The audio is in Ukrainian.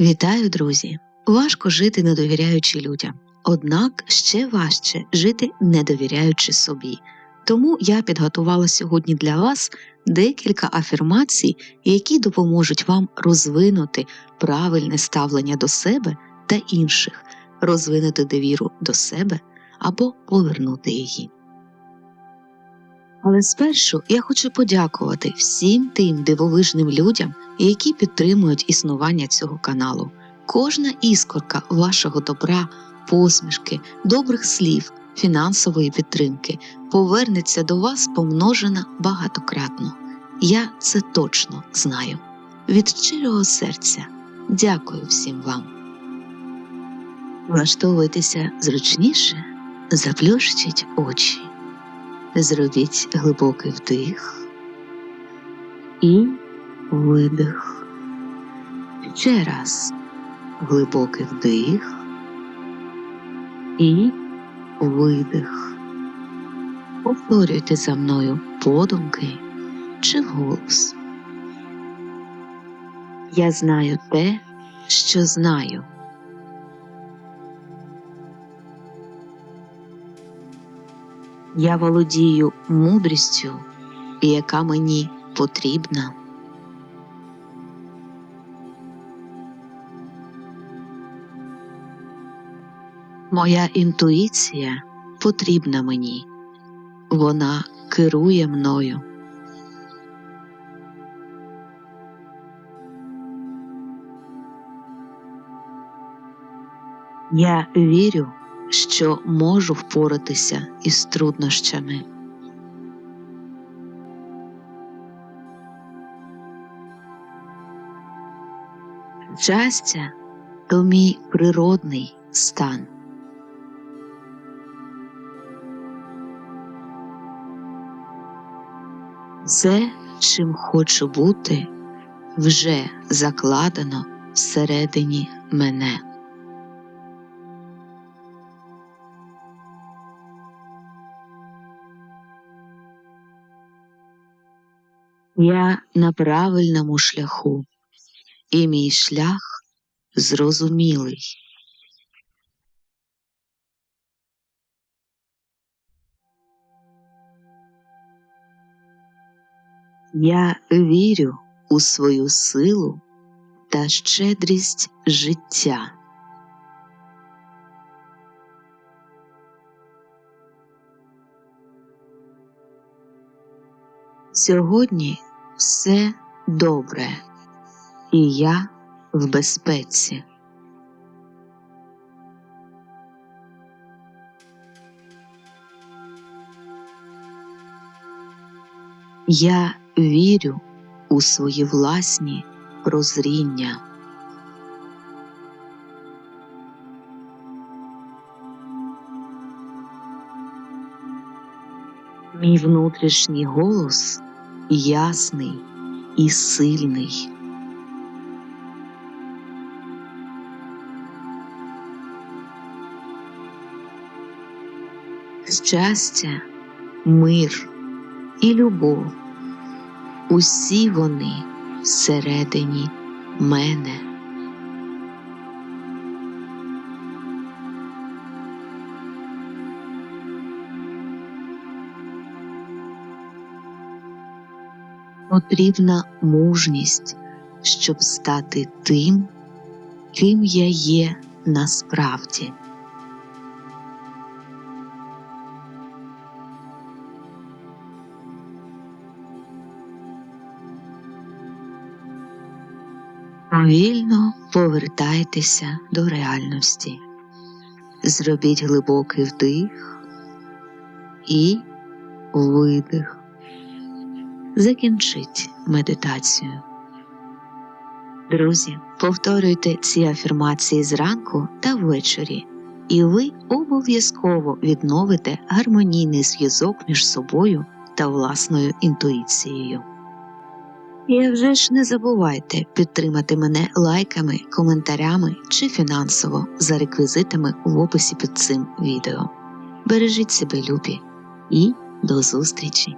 Вітаю, друзі! Важко жити не довіряючи людям, однак ще важче жити не довіряючи собі. Тому я підготувала сьогодні для вас декілька афірмацій, які допоможуть вам розвинути правильне ставлення до себе та інших, розвинути довіру до себе або повернути її. Але спершу я хочу подякувати всім тим дивовижним людям, які підтримують існування цього каналу. Кожна іскорка вашого добра, посмішки, добрих слів, фінансової підтримки повернеться до вас помножена багатократно. Я це точно знаю. Від щирого серця дякую всім вам. Влаштовуйтеся зручніше, заплющіть очі. Зробіть глибокий вдих і видих. Ще раз глибокий вдих і видих. Повторюйте за мною подумки чи вголос. Я знаю те, що знаю. Я володію мудрістю, яка мені потрібна. Моя інтуїція потрібна мені, вона керує мною. Я вірю, що можу впоратися із труднощами. Щастя то мій природний стан. Все, чим хочу бути, вже закладено всередині мене. Я на правильному шляху, і мій шлях зрозумілий. Я вірю у свою силу та щедрість життя. Сьогодні все добре, і я в безпеці. Я вірю у свої власні прозріння. Мій внутрішній голос ясний і сильний. Щастя, мир і любов усі вони всередині мене. Потрібна мужність, щоб стати тим, ким я є насправді. Повільно повертайтеся до реальності. Зробіть глибокий вдих і видих. Закінчіть медитацію. Друзі, повторюйте ці афірмації зранку та ввечері, і ви обов'язково відновите гармонійний зв'язок між собою та власною інтуїцією. І вже ж не забувайте підтримати мене лайками, коментарями чи фінансово за реквізитами в описі під цим відео. Бережіть себе, любі, і до зустрічі!